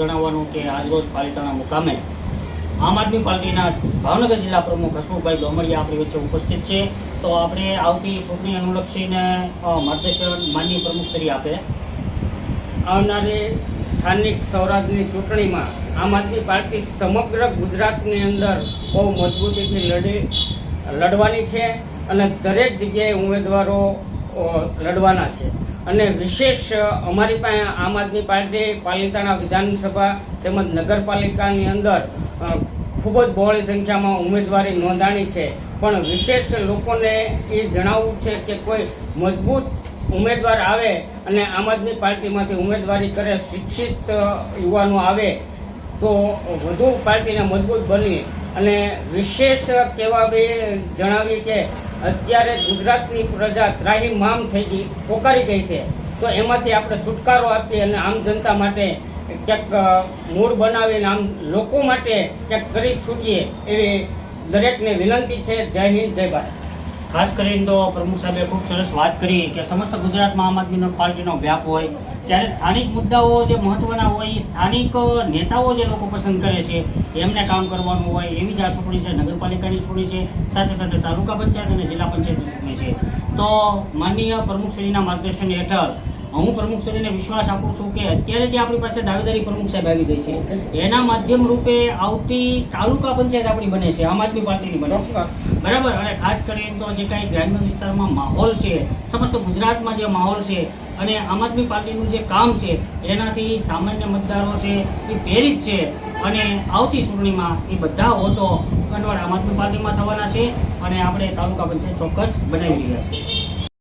જણાવવાનું કે આજરોજ પાલિતાણા મુકામે આમ આદમી પાર્ટીના ભાવનગર જિલ્લા પ્રમુખ હસમુખભાઈ દોમડિયા આપણી વચ્ચે ઉપસ્થિત છે. તો આપણે આવતી ચૂંટણી અનુલક્ષીને માર્ગદર્શન માનનીય પ્રમુખશ્રી આપે. આવનારી સ્થાનિક સ્વરાજની ચૂંટણીમાં આમ આદમી પાર્ટી સમગ્ર ગુજરાતની અંદર બહુ મજબૂતીથી લડી, લડવાની છે અને દરેક જગ્યાએ ઉમેદવારો લડવાના છે. અને વિશેષ અમારી પાસે આમ આદમી પાર્ટી, પાલિતાણા વિધાનસભા તેમજ નગરપાલિકાની અંદર ખૂબ જ બહોળી સંખ્યામાં ઉમેદવારી નોંધાણી છે. પણ વિશેષ લોકોને એ જણાવવું છે કે કોઈ મજબૂત ઉમેદવાર આવે અને આમ આદમી પાર્ટીમાંથી ઉમેદવારી કરે, શિક્ષિત યુવાનો આવે, તો વધુ પાર્ટીને મજબૂત બની. અને વિશેષ કહેવા બી જણાવી કે અત્યારે ગુજરાતની પ્રજા ત્રાહીમામ થઈ ગઈ, પોકારી ગઈ છે. તો એમાંથી આપણે છુટકારો આપીએ અને આમ જનતા માટે ક્યાંક મૂળ બનાવીને આમ લોકો માટે ક્યાંક કરી છૂટીએ એવી દરેકને વિનંતી છે. જય હિન્દ, જય ભારત. ખાસ કરીને તો પ્રમુખ સાહેબે ખૂબ સરસ વાત કરી કે સમસ્ત ગુજરાતમાં આમ આદમીનો પાર્ટીનો વ્યાપ હોય, ત્યારે સ્થાનિક મુદ્દાઓ જે મહત્વના હોય એ સ્થાનિક નેતાઓ જે લોકો પસંદ કરે છે, એમને કામ કરવાનું હોય, એવી જ આ ચૂંટણી છે, નગરપાલિકાની ચૂંટણી છે, સાથે સાથે તાલુકા પંચાયત અને જિલ્લા પંચાયતની ચૂંટણી છે. તો માનનીય પ્રમુખશ્રીના માર્ગદર્શન હેઠળ હું પ્રમુખશ્રીને વિશ્વાસ આપું છું કે અત્યારે જે આપણી પાસે દાવેદારી પ્રમુખ સાહેબ આવી ગઈ છે એના માધ્યમ રૂપે આવતી તાલુકા પંચાયત આપણી બને છે આમ આદમી પાર્ટીની બને છે. બરાબર? અને ખાસ કરીને તો જે કાંઈ ગ્રામ્ય વિસ્તારમાં માહોલ છે સમસ્ત ગુજરાતમાં જે માહોલ છે અને આમ આદમી પાર્ટીનું જે કામ છે એનાથી સામાન્ય મતદારો છે એ પ્રેરિત છે અને આવતી ચૂંટણીમાં એ બધા હોતો કન્વર્ટ આમ આદમી પાર્ટીમાં થવાના છે અને આપણે તાલુકા પંચાયત ચોક્કસ બનાવી રહ્યા છીએ.